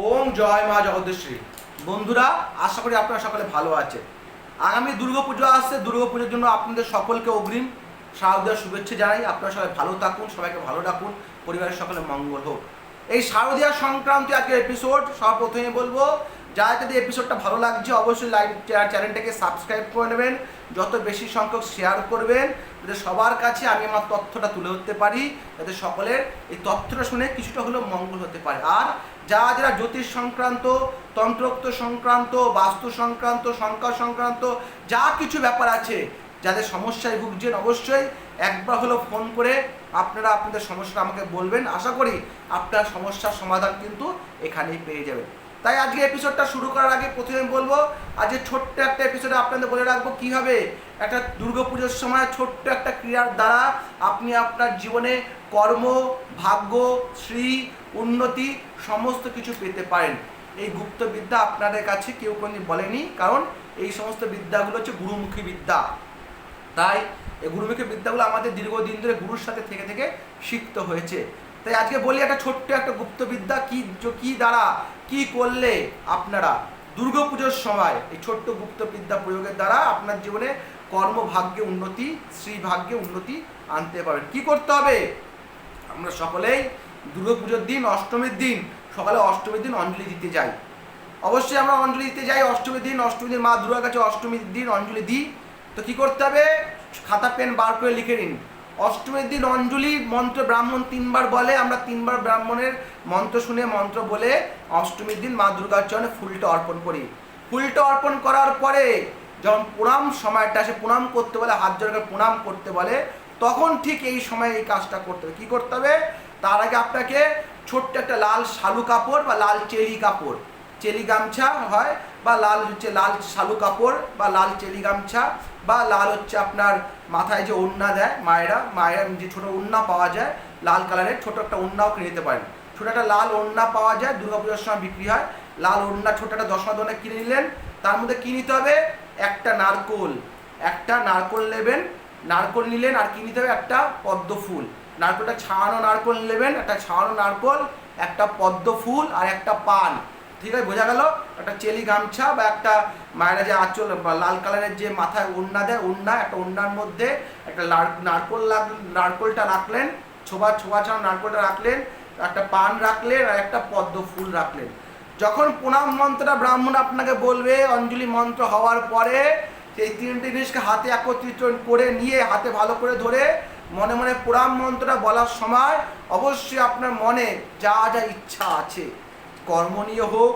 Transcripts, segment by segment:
ওম জয় মা জগদীশ্বরী বন্ধুরা, আশা করি আপনারা সকলে ভালো আছে আগামী দুর্গাপুজো আসছে। দুর্গাপুজোর জন্য আপনাদের সকলকে অগ্রিম শারদীয় শুভেচ্ছা জানাই। আপনারা সবাই ভালো থাকুন, সবাইকে ভালো রাখুন পরিবারের সকলে মঙ্গল হোক। এই শারদীয় সংক্রান্তি আজকের এপিসোড সর্বপ্রথমে বলব যারা যদি এপিসোডটা ভালো লাগছে, অবশ্যই লাইক চ্যানেলটাকে সাবস্ক্রাইব করে নেবেন। যত বেশি সংখ্যক শেয়ার করবেন, যাতে সবার কাছে আমি আমার তথ্যটা তুলে ধরতে পারি, যাতে সকলের এই তথ্যটা শুনে কিছুটা হলেও মঙ্গল হতে পারে। আর যারা যারা জ্যোতিষ সংক্রান্ত, তন্ত্রোক্ত সংক্রান্ত, বাস্তু সংক্রান্ত, সংখ্যা সংক্রান্ত, যা কিছু ব্যাপার আছে, যাদের সমস্যায় ভুগছেন, অবশ্যই একবার হলো ফোন করে আপনারা আপনাদের সমস্যাটা আমাকে বলবেন। আশা করি আপনার সমস্যার সমাধান কিন্তু এখানেই পেয়ে যাবেন। তাই আজকে এপিসোডটা শুরু করার আগে প্রথমে বলব, আজকে ছোট্ট একটা এপিসোডে আপনাদের বলে রাখব কীভাবে একটা দুর্গাপুজোর সময় ছোট্ট একটা ক্রিয়ার দ্বারা আপনি আপনার জীবনে কর্ম, ভাগ্য শ্রী উন্নতি সমস্ত কিছু পেতে পারেন। এই গুপ্ত বিদ্যা আপনাদের কাছে কেউ কোনোদিন বলেনি, কারণ এই সমস্ত বিদ্যাগুলো হচ্ছে গুরুমুখী বিদ্যা। তাই এই গুরুমুখী বিদ্যাগুলো আমাদের দীর্ঘদিন ধরে গুরুর সাথে থেকে থেকে শিখতে হয়েছে। তাই আজকে বলি একটা ছোট্ট একটা গুপ্তবিদ্যা, কি কি দ্বারা, কি করলে আপনারা দুর্গাপুজোর সময় এই ছোট্ট গুপ্তবিদ্যা প্রয়োগের দ্বারা আপনার জীবনে কর্মভাগ্যে উন্নতি শ্রী ভাগ্যে উন্নতি আনতে পারবেন। কি করতে হবে? আমরা সকলেই দুর্গাপুজোর দিন, অষ্টমীর দিন, সকালে অষ্টমীর দিন অঞ্জলি দিতে যাই। অবশ্যই আমরা অঞ্জলি দিতে যাই, অষ্টমীর দিন অষ্টমীর দিন মা দুর্গার কাছে অষ্টমীর দিন অঞ্জলি দিই। তো কি করতে হবে? খাতা, পেন বার করে লিখে নিন। অষ্টমীর দিন অঞ্জলি মন্ত্র ব্রাহ্মণ তিনবার বলে, আমরা তিনবার ব্রাহ্মণের মন্ত্র শুনে মন্ত্র বলে অষ্টমীর দিন মা দুর্গার চরণে ফুলটা অর্পণ করি। ফুলটা অর্পণ করার পরে যখন প্রণাম সময়টা সে প্রণাম করতে বলে, হাত জোড় করে প্রণাম করতে বলে, তখন ঠিক এই সময় এই কাজটা করতে হবে। কী করতে হবে? তার আগে আপনাকে ছোট্ট একটা লাল শালু কাপড় বা লাল চেলি কাপড়। চেলি গামছা হয় বা লাল হচ্ছে লাল শালু কাপড় বা লাল চেলি গামছা বা লাল হচ্ছে আপনার মাথায় যে ওড়না দেয় মায়েরা মায়েরা যে ছোটো ওড়না পাওয়া যায়, লাল কালারের ছোটো একটা ওড়নাও কিনে নিতে পারেন। ছোটো একটা লাল ওড়না পাওয়া যায় দুর্গাপূজার সময় বিক্রি হয়। লাল ওড়না ছোটো একটা দশ দনে কিনে নিলেন, তার মধ্যে কী নিতে হবে? একটা নারকোল। একটা নারকোল নেবেন, নারকোল নিলেন আর কি নিতে হবে? একটা পদ্ম ফুল। নারকোলটা ছাড়ানো নারকোল নেবেন, একটা ছাড়ানো নারকোল, একটা পদ্ম ফুল আর একটা পান। ঠিক আছে, বোঝা গেল? একটা চেলি গামছা বা একটা মায়েরা যে আঁচল, বা লাল কালারের যে মাথায় ওড়না দেয় ওড়না একটা ওড়নার মধ্যে একটা নারকোল নারকোলটা রাখলেন, ছোবা ছোবা ছাড়া নারকোলটা রাখলেন, একটা পান রাখলেন আর একটা পদ্ম ফুল রাখলেন। যখন প্রণাম মন্ত্রটা ব্রাহ্মণ আপনাকে বলবে, অঞ্জলি মন্ত্র হওয়ার পরে সেই তিনটে জিনিসকে হাতে একত্রিত করে নিয়ে, হাতে ভালো করে ধরে মনে মনে প্রণাম মন্ত্রটা বলার সময় অবশ্যই আপনার মনে যা যা ইচ্ছা আছে। কর্ম নিয়ে হোক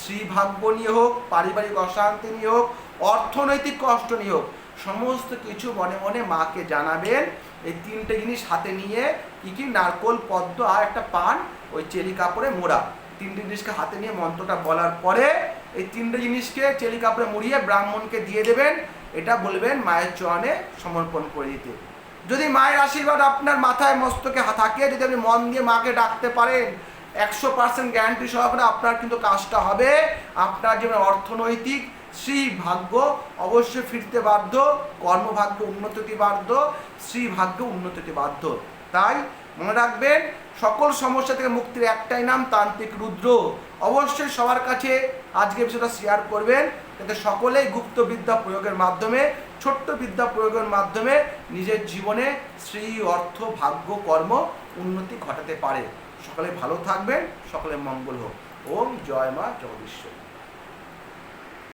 শ্রীভাগ্য নিয়ে হোক, পারিবারিক অশান্তি নিয়ে হোক, অর্থনৈতিক কষ্ট নিয়ে হোক, সমস্ত কিছু মনে মনে মাকে জানাবেন। এই তিনটে জিনিস হাতে নিয়ে কি কি? নারকোল, পদ্ম আর একটা পান, ওই চেলি কাপড়ে মোড়া। তিনটে জিনিসকে হাতে নিয়ে মন্ত্রটা বলার পরে এই তিনটে জিনিসকে চেলি কাপড়ে মুড়িয়ে ব্রাহ্মণকে দিয়ে দেবেন। এটা বলবেন মায়ের চরণে সমর্পণ করে দিতে। যদি মায়ের আশীর্বাদ আপনার মাথায় মস্তকে থাকে, যদি আপনি মন দিয়ে মাকে ডাকতে পারেন একশো পার্সেন্ট গ্যারান্টি সহকারে আপনার কিন্তু কাজটা হবে। আপনার জীবনে অর্থনৈতিক শ্রী ভাগ্য অবশ্যই ফিরতে বাধ্য, কর্মভাগ্য উন্নতিতে বাধ্য শ্রী ভাগ্য উন্নতিতে বাধ্য। তাই মনে রাখবেন, সকল সমস্যা থেকে মুক্তির একটাই নাম তান্ত্রিক রুদ্র। অবশ্যই সবার কাছে আজকে বিষয়টা শেয়ার করবেন, যাতে সকলেই গুপ্ত বিদ্যা প্রয়োগের মাধ্যমে, ছোট্ট বিদ্যা প্রয়োগের মাধ্যমে নিজের জীবনে শ্রী অর্থ, ভাগ্য, কর্ম উন্নতি ঘটাতে পারে। সকলে ভালো থাকবেন সকলে মঙ্গল হোক। ওম জয় মা জগদীশ্বর।